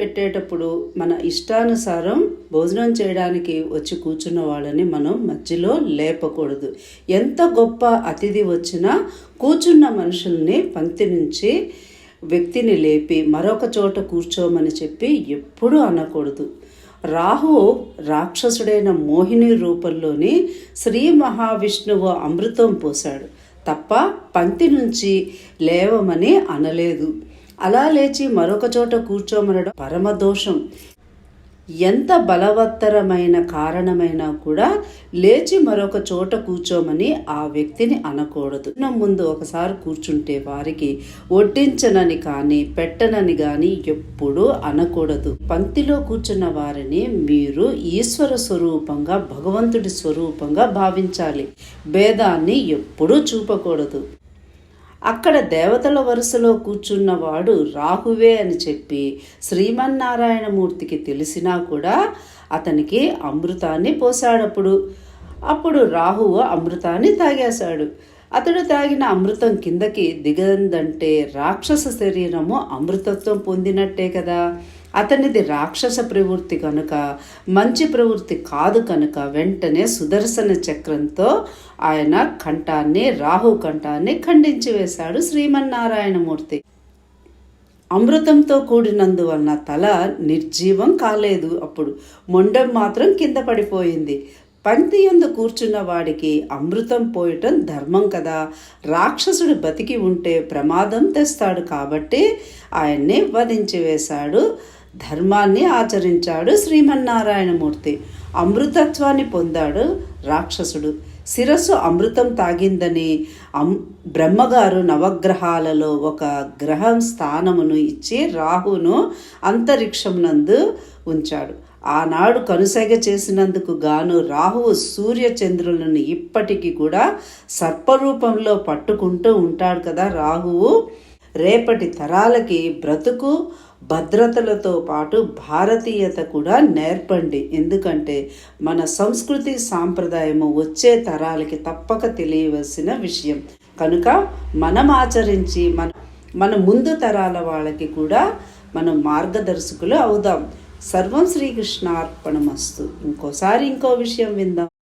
పెట్టేటప్పుడు మన ఇష్టానుసారం భోజనం చేయడానికి వచ్చి కూర్చున్న వాళ్ళని మనం మధ్యలో లేపకూడదు. ఎంత గొప్ప అతిథి వచ్చినా కూర్చున్న మనుషుల్ని పంక్తి నుంచి వ్యక్తిని లేపి మరొక చోట కూర్చోమని చెప్పి ఎప్పుడూ అనకూడదు. రాహు రాక్షసుడైన మోహిని రూపంలోని శ్రీ మహావిష్ణువు అమృతం పోశాడు. తప్ప పంక్తి నుంచి లేవమని అనలేదు. అలా లేచి మరొక చోట కూర్చోమనడం పరమదోషం. ఎంత బలవత్తరమైన కారణమైనా కూడా లేచి మరొక చోట కూర్చోమని ఆ వ్యక్తిని అనకూడదు. నా ముందు ఒకసారి కూర్చుంటే వారికి వడ్డించనని కానీ పెట్టనని కానీ ఎప్పుడూ అనకూడదు. పంక్తిలో కూర్చున్న వారిని మీరు ఈశ్వర స్వరూపంగా భగవంతుడి స్వరూపంగా భావించాలి. భేదాన్ని ఎప్పుడూ చూపకూడదు. అక్కడ దేవతల వరుసలో కూర్చున్నవాడు రాహువే అని చెప్పి శ్రీమన్నారాయణమూర్తికి తెలిసినా కూడా అతనికి అమృతాన్ని పోసాడప్పుడు అప్పుడు రాహువు అమృతాన్ని తాగేశాడు. అతడు తాగిన అమృతం కిందకి దిగదంటే రాక్షస శరీరము అమృతత్వం పొందినట్టే కదా. అతనిది రాక్షస ప్రవృత్తి కనుక మంచి ప్రవృత్తి కాదు కనుక వెంటనే సుదర్శన చక్రంతో ఆయన కంఠాన్ని రాహు కంఠాన్ని ఖండించి వేశాడు శ్రీమన్నారాయణమూర్తి. అమృతంతో కూడినందువలన తల నిర్జీవం కాలేదు అప్పుడు మొండం మాత్రం కింద పడిపోయింది. పంక్తి ఎందు కూర్చున్న వాడికి అమృతం పోయటం ధర్మం కదా. రాక్షసుడు బతికి ఉంటే ప్రమాదం తెస్తాడు కాబట్టి ఆయన్ని వధించి వేశాడు ధర్మాన్ని ఆచరించాడు శ్రీమన్నారాయణమూర్తి. అమృతత్వాన్ని పొందాడు రాక్షసుడు. శిరస్సు అమృతం తాగిందని అం బ్రహ్మగారు నవగ్రహాలలో ఒక గ్రహం స్థానమును ఇచ్చి రాహును అంతరిక్షమునందు ఉంచాడు. ఆనాడు కనుసైగ చేసినందుకు గాను రాహువు సూర్యచంద్రులను ఇప్పటికీ కూడా సర్పరూపంలో పట్టుకుంటూ ఉంటాడు కదా రాహువు. రేపటి తరాలకి బ్రతుకు భద్రతలతో పాటు భారతీయత కూడా నేర్పండి. ఎందుకంటే మన సంస్కృతి సాంప్రదాయము వచ్చే తరాలకి తప్పక తెలియవలసిన విషయం. కనుక మనం ఆచరించి మన మన ముందు తరాల వాళ్ళకి కూడా మనం మార్గదర్శకులు అవుదాం. సర్వం శ్రీకృష్ణార్పణమస్తు. ఇంకోసారి ఇంకో విషయం విందాం.